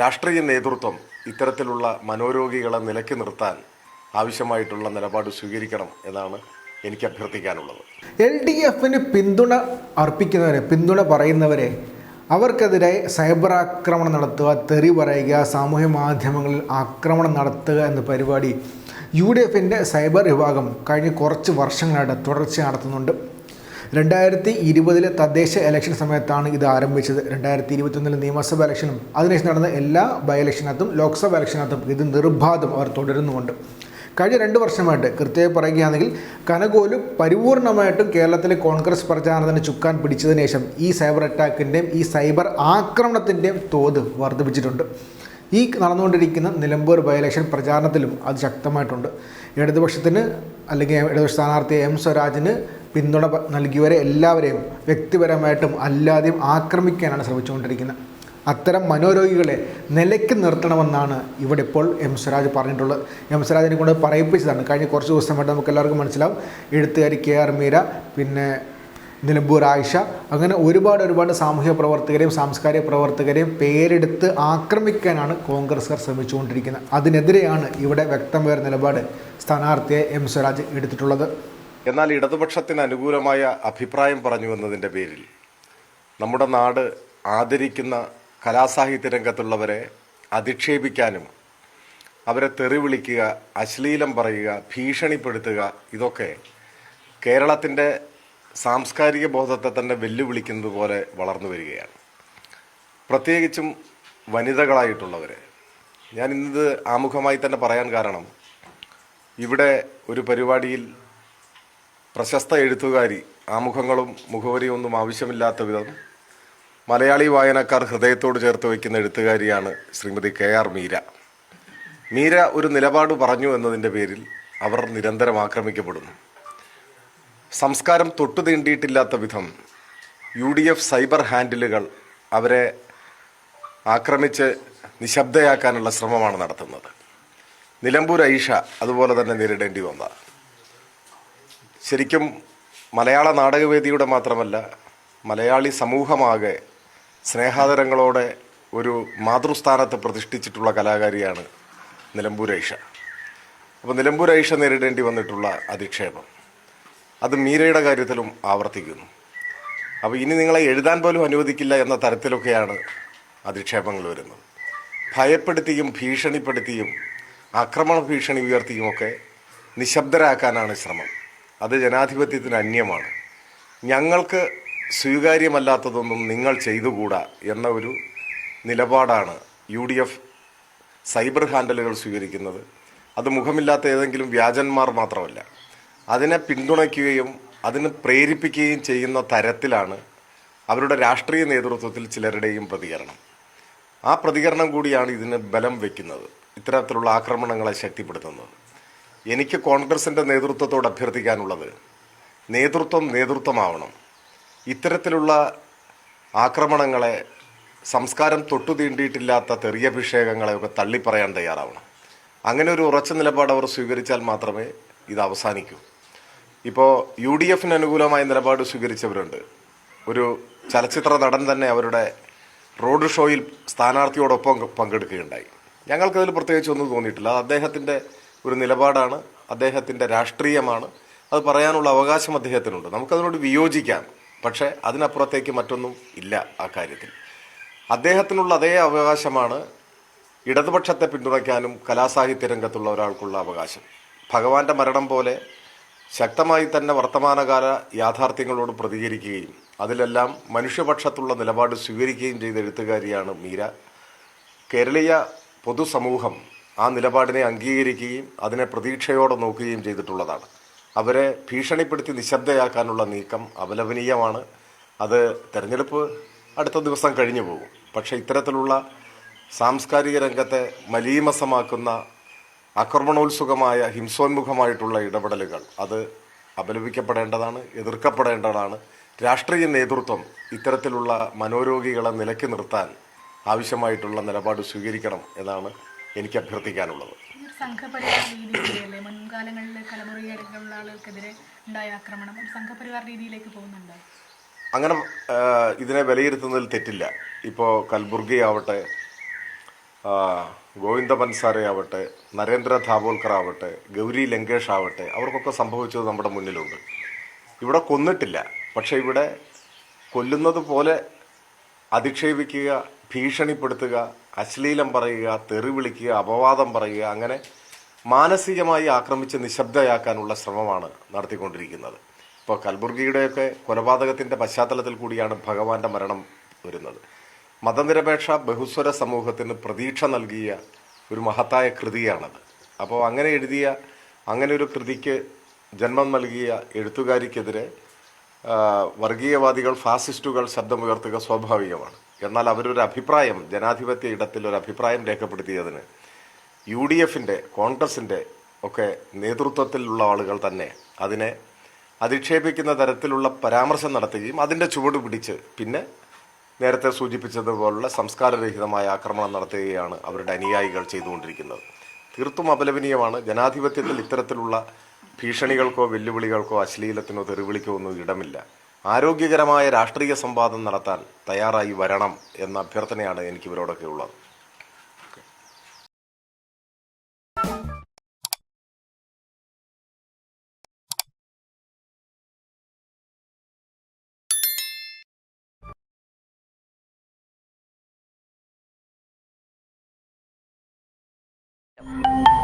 രാഷ്ട്രീയ നേതൃത്വം ഇത്തരത്തിലുള്ള മനോരോഗികളെ നിലക്കി നിർത്താൻ ആവശ്യമായിട്ടുള്ള നിലപാട് സ്വീകരിക്കണം എന്നാണ് എനിക്ക് അഭ്യർത്ഥിക്കാനുള്ളത്. എൽ ഡി എഫിന് പിന്തുണ അർപ്പിക്കുന്നവരെ പിന്തുണ പറയുന്നവരെ അവർക്കെതിരെ സൈബർ ആക്രമണം നടത്തുക തെറി പറയുക സാമൂഹ്യ മാധ്യമങ്ങളിൽ ആക്രമണം നടത്തുക എന്ന പരിപാടി യു ഡി എഫിന്റെ സൈബർ വിഭാഗം കഴിഞ്ഞ കുറച്ച് വർഷങ്ങളായിട്ട് തുടർച്ച നടത്തുന്നുണ്ട്. രണ്ടായിരത്തി ഇരുപതിലെ തദ്ദേശ ഇലക്ഷൻ സമയത്താണ് ഇത് ആരംഭിച്ചത്. രണ്ടായിരത്തി ഇരുപത്തൊന്നിലെ നിയമസഭാ ഇലക്ഷനും അതിനുശേഷം നടന്ന എല്ലാ ബൈ ഇലക്ഷനകത്തും ലോക്സഭാ ഇലക്ഷനകത്തും ഇത് നിർബാധം അവർ തുടരുന്നുമുണ്ട്. കഴിഞ്ഞ രണ്ട് വർഷമായിട്ട് കൃത്യമായി പറയുകയാണെങ്കിൽ കനകോൽ പരിപൂർണമായിട്ടും കേരളത്തിലെ കോൺഗ്രസ് പ്രചാരണത്തിന് ചുക്കാൻ പിടിച്ചതിന് ശേഷം ഈ സൈബർ അറ്റാക്കിന്റെയും ഈ സൈബർ ആക്രമണത്തിന്റെയും തോത് വർദ്ധിപ്പിച്ചിട്ടുണ്ട്. ഈ നടന്നുകൊണ്ടിരിക്കുന്ന നിലമ്പൂർ ബൈ ഇലക്ഷൻ പ്രചാരണത്തിലും അത് ശക്തമായിട്ടുണ്ട്. ഇടതുപക്ഷത്തിന് അല്ലെങ്കിൽ ഇടതുപക്ഷ സ്ഥാനാർത്ഥി എം സ്വരാജിന് പിന്തുണ നൽകിയവരെ എല്ലാവരെയും വ്യക്തിപരമായിട്ടും അല്ലാതെയും ആക്രമിക്കാനാണ് ശ്രമിച്ചുകൊണ്ടിരിക്കുന്നത്. അത്തരം മനോരോഗികളെ നിലയ്ക്ക് നിർത്തണമെന്നാണ് ഇവിടെ ഇപ്പോൾ എം സ്വരാജ് പറഞ്ഞിട്ടുള്ളത്. എം സ്വരാജിനെ കൊണ്ട് പറയിപ്പിച്ചതാണ്. കഴിഞ്ഞ കുറച്ച് ദിവസമായിട്ട് നമുക്ക് എല്ലാവർക്കും മനസ്സിലാവും. എഴുത്തുകാരി കെ ആർ മീര പിന്നെ നിലമ്പൂർ ആയിഷ. അങ്ങനെ ഒരുപാട് ഒരുപാട് സാമൂഹ്യ പ്രവർത്തകരെയും സാംസ്കാരിക പ്രവർത്തകരെയും പേരെടുത്ത് ആക്രമിക്കാനാണ് കോൺഗ്രസ്സുകാർ ശ്രമിച്ചുകൊണ്ടിരിക്കുന്നത്. അതിനെതിരെയാണ് ഇവിടെ വ്യക്തമായ നിലപാട് സ്ഥാനാർത്ഥിയെ എം സ്വരാജ് എടുത്തിട്ടുള്ളത്. എന്നാൽ ഇടതുപക്ഷത്തിന് അനുകൂലമായ അഭിപ്രായം പറഞ്ഞു എന്നതിന്റെ പേരിൽ നമ്മുടെ നാട് ആദരിക്കുന്ന കലാസാഹിത്യ രംഗത്തുള്ളവരെ അധിക്ഷേപിക്കാനും അവരെ തെറി വിളിക്കുക അശ്ലീലം പറയുക ഭീഷണിപ്പെടുത്തുക ഇതൊക്കെ കേരളത്തിന്റെ സാംസ്കാരിക ബോധത്തെ തന്നെ വെല്ലുവിളിക്കുന്നത് പോലെ വളർന്നു വരികയാണ്. പ്രത്യേകിച്ചും വനിതകളായിട്ടുള്ളവരെ. ഞാൻ ഇന്നത് ആമുഖമായി തന്നെ പറയാൻ കാരണം ഇവിടെ ഒരു പരിപാടിയിൽ പ്രശസ്ത എഴുത്തുകാരി ആമുഖങ്ങളും മുഖവരിയും ഒന്നും ആവശ്യമില്ലാത്ത വിധം മലയാളി വായനക്കാർ ഹൃദയത്തോട് ചേർത്ത് വയ്ക്കുന്ന എഴുത്തുകാരിയാണ് ശ്രീമതി കെ ആർ മീര. മീര ഒരു നിലപാട് പറഞ്ഞു എന്നതിന്റെ പേരിൽ അവർ നിരന്തരം ആക്രമിക്കപ്പെടുന്നു. സംസ്കാരം തൊട്ടു തീണ്ടിയിട്ടില്ലാത്ത വിധം യു ഡി എഫ് സൈബർ ഹാൻഡിലുകൾ അവരെ ആക്രമിച്ച് നിശബ്ദയാക്കാനുള്ള ശ്രമമാണ് നടത്തുന്നത്. നിലമ്പൂർ ഐഷ അതുപോലെ തന്നെ നേരിടേണ്ടി വന്ന. ശരിക്കും മലയാള നാടകവേദിയുടെ മാത്രമല്ല മലയാളി സമൂഹമാകെ സ്നേഹാദരങ്ങളോടെ ഒരു മാതൃസ്ഥാനത്ത് പ്രതിഷ്ഠിച്ചിട്ടുള്ള കലാകാരിയാണ് നിലമ്പൂർ ഐഷ. അപ്പോൾ നിലമ്പൂർ ഐഷ നേരിടേണ്ടി വന്നിട്ടുള്ള അധിക്ഷേപം. അത് മീരയുടെ കാര്യത്തിലും ആവർത്തിക്കുന്നു. അപ്പോൾ ഇനി നിങ്ങളെ എഴുതാൻ പോലും അനുവദിക്കില്ല എന്ന തരത്തിലൊക്കെയാണ് അധിക്ഷേപങ്ങൾ വരുന്നത്. ഭയപ്പെടുത്തിയും ഭീഷണിപ്പെടുത്തിയും ആക്രമണ ഭീഷണി ഉയർത്തിയുമൊക്കെ നിശബ്ദരാക്കാനാണ് ശ്രമം. അത് ജനാധിപത്യത്തിന് അന്യമാണ്. ഞങ്ങൾക്ക് സ്വീകാര്യമല്ലാത്തതൊന്നും നിങ്ങൾ ചെയ്തുകൂടാ എന്ന ഒരു നിലപാടാണ് യു ഡി എഫ് സൈബർ ഹാൻഡലുകൾ സ്വീകരിക്കുന്നത്. അത് മുഖമില്ലാത്ത ഏതെങ്കിലും വ്യാജന്മാർ മാത്രമല്ല. അതിനെ പിന്തുണയ്ക്കുകയും അതിനെ പ്രേരിപ്പിക്കുകയും ചെയ്യുന്ന തരത്തിലാണ് അവരുടെ രാഷ്ട്രീയ നേതൃത്വത്തിൽ ചിലരുടെയും പ്രതികരണം. ആ പ്രതികരണം കൂടിയാണ് ഇതിന് ബലം വയ്ക്കുന്നത് ഇത്തരത്തിലുള്ള ആക്രമണങ്ങളെ ശക്തിപ്പെടുത്തുന്നത്. എനിക്ക് കോൺഗ്രസിന്റെ നേതൃത്വത്തോട് അഭ്യർത്ഥിക്കാനുള്ളത് നേതൃത്വം നേതൃത്വമാവണം. ഇത്തരത്തിലുള്ള ആക്രമണങ്ങളെ സംസ്കാരം തൊട്ടുതീണ്ടിയിട്ടില്ലാത്ത തെറിയഭിഷേകങ്ങളെയൊക്കെ തള്ളിപ്പറയാൻ തയ്യാറാവണം. അങ്ങനെ ഒരു ഉറച്ച നിലപാട് അവർ സ്വീകരിച്ചാൽ മാത്രമേ ഇത് അവസാനിക്കൂ. ഇപ്പോൾ യു ഡി എഫിന് അനുകൂലമായ നിലപാട് സ്വീകരിച്ചവരുണ്ട്. ഒരു ചലച്ചിത്ര നടൻ തന്നെ അവരുടെ റോഡ് ഷോയിൽ സ്ഥാനാർത്ഥിയോടൊപ്പം പങ്കെടുക്കുകയുണ്ടായി. ഞങ്ങൾക്കതിൽ പ്രത്യേകിച്ച് ഒന്നും തോന്നിയിട്ടില്ല. അത് അദ്ദേഹത്തിന്റെ ഒരു നിലപാടാണ്. അദ്ദേഹത്തിന്റെ രാഷ്ട്രീയമാണ്. അത് പറയാനുള്ള അവകാശം അദ്ദേഹത്തിനുണ്ട്. നമുക്കതിനോട് വിയോജിക്കാം. പക്ഷേ അതിനപ്പുറത്തേക്ക് മറ്റൊന്നും ഇല്ല ആ കാര്യത്തിൽ. അദ്ദേഹത്തിനുള്ള അതേ അവകാശമാണ് ഇടതുപക്ഷത്തെ പിന്തുണയ്ക്കാനും കലാസാഹിത്യ രംഗത്തുള്ള ഒരാൾക്കുള്ള അവകാശം. ഭഗവാന്റെ മരണം പോലെ ശക്തമായി തന്നെ വർത്തമാനകാല യാഥാർത്ഥ്യങ്ങളോട് പ്രതികരിക്കുകയും അതിലെല്ലാം മനുഷ്യപക്ഷത്തുള്ള നിലപാട് സ്വീകരിക്കുകയും ചെയ്ത എഴുത്തുകാരിയാണ് മീര. കേരളീയ പൊതുസമൂഹം ആ നിലപാടിനെ അംഗീകരിക്കുകയും അതിനെ പ്രതീക്ഷയോടെ നോക്കുകയും ചെയ്തിട്ടുള്ളതാണ്. അവരെ ഭീഷണിപ്പെടുത്തി നിശബ്ദയാക്കാനുള്ള നീക്കം അപലപനീയമാണ്. അത് തെരഞ്ഞെടുപ്പ് അടുത്ത ദിവസം കഴിഞ്ഞു പോകും. പക്ഷേ ഇത്തരത്തിലുള്ള സാംസ്കാരിക രംഗത്തെ മലീമസമാക്കുന്ന ആക്രമണോത്സുകമായ ഹിംസോന്മുഖമായിട്ടുള്ള ഇടപെടലുകൾ. അത് അപലപിക്കപ്പെടേണ്ടതാണ് എതിർക്കപ്പെടേണ്ടതാണ്. രാഷ്ട്രീയ നേതൃത്വം ഇത്തരത്തിലുള്ള മനോരോഗികളെ നിലയ്ക്ക് നിർത്താൻ ആവശ്യമായിട്ടുള്ള നിലപാട് സ്വീകരിക്കണം എന്നാണ് എനിക്ക് അഭ്യർത്ഥിക്കാനുള്ളത്. സംഘപരിവാർ രീതിയിലല്ലേ മുൻകാലങ്ങളിൽ തലമുറയിലുള്ള ആളുകൾക്കെതിരെ ഉണ്ടായ ആക്രമണം സംഘപരിവാർ രീതിയിലേക്ക് പോകുന്നുണ്ടോ? അങ്ങനെ ഇതിനെ വിലയിരുത്തുന്നതിൽ തെറ്റില്ല. ഇപ്പോൾ കൽബുർഗി ആവട്ടെ ഗോവിന്ദ സാറേ ആവട്ടെ നരേന്ദ്ര ധാബോൽക്കർ ആവട്ടെ ഗൗരി ലങ്കേഷ് ആവട്ടെ അവർക്കൊക്കെ സംഭവിച്ചത് നമ്മുടെ മുന്നിലുണ്ട്. ഇവിടെ കൊന്നിട്ടില്ല. പക്ഷേ ഇവിടെ കൊല്ലുന്നത് പോലെ അധിക്ഷേപിക്കുക ഭീഷണിപ്പെടുത്തുക അശ്ലീലം പറയുക തെറി വിളിക്കുക അപവാദം പറയുക അങ്ങനെ മാനസികമായി ആക്രമിച്ച് നിശബ്ദയാക്കാനുള്ള ശ്രമമാണ് നടത്തിക്കൊണ്ടിരിക്കുന്നത്. ഇപ്പോൾ കൽബുർഗിയുടെയൊക്കെ കൊലപാതകത്തിന്റെ പശ്ചാത്തലത്തിൽ കൂടിയാണ് ഭഗവാന്റെ മരണം വരുന്നത്. മതനിരപേക്ഷ ബഹുസ്വര സമൂഹത്തിന് പ്രതീക്ഷ നൽകിയ ഒരു മഹത്തായ കൃതിയാണത്. അപ്പോൾ അങ്ങനെ എഴുതിയ അങ്ങനെ ഒരു കൃതിക്ക് ജന്മം നൽകിയ എഴുത്തുകാരിക്കെതിരെ വർഗീയവാദികൾ ഫാസിസ്റ്റുകൾ ശബ്ദമുയർത്തുക സ്വാഭാവികമാണ്. എന്നാൽ അവരൊരു അഭിപ്രായം ജനാധിപത്യ ഇടത്തിൽ ഒരു അഭിപ്രായം രേഖപ്പെടുത്തിയതിന് യു ഡി എഫിന്റെ കോൺഗ്രസിന്റെ ഒക്കെ നേതൃത്വത്തിലുള്ള ആളുകൾ തന്നെ അതിനെ അധിക്ഷേപിക്കുന്ന തരത്തിലുള്ള പരാമർശം നടത്തുകയും അതിന്റെ ചുവട് പിടിച്ച് പിന്നെ നേരത്തെ സൂചിപ്പിച്ചതുപോലുള്ള സംസ്കാരരഹിതമായ ആക്രമണം നടത്തുകയാണ് അവരുടെ അനുയായികൾ ചെയ്തുകൊണ്ടിരിക്കുന്നത്. തീർത്തും അപലപനീയമാണ്. ജനാധിപത്യത്തിൽ ഇത്തരത്തിലുള്ള ഭീഷണികൾക്കോ വെല്ലുവിളികൾക്കോ അശ്ലീലത്തിനോ തെറിവിളിക്കോ ഒന്നും ഇടമില്ല. ആരോഗ്യകരമായ രാഷ്ട്രീയ സംവാദം നടത്താൻ തയ്യാറായി വരണം എന്ന അഭ്യർത്ഥനയാണ് എനിക്ക് ഇവരോടൊക്കെ ഉള്ളത്. you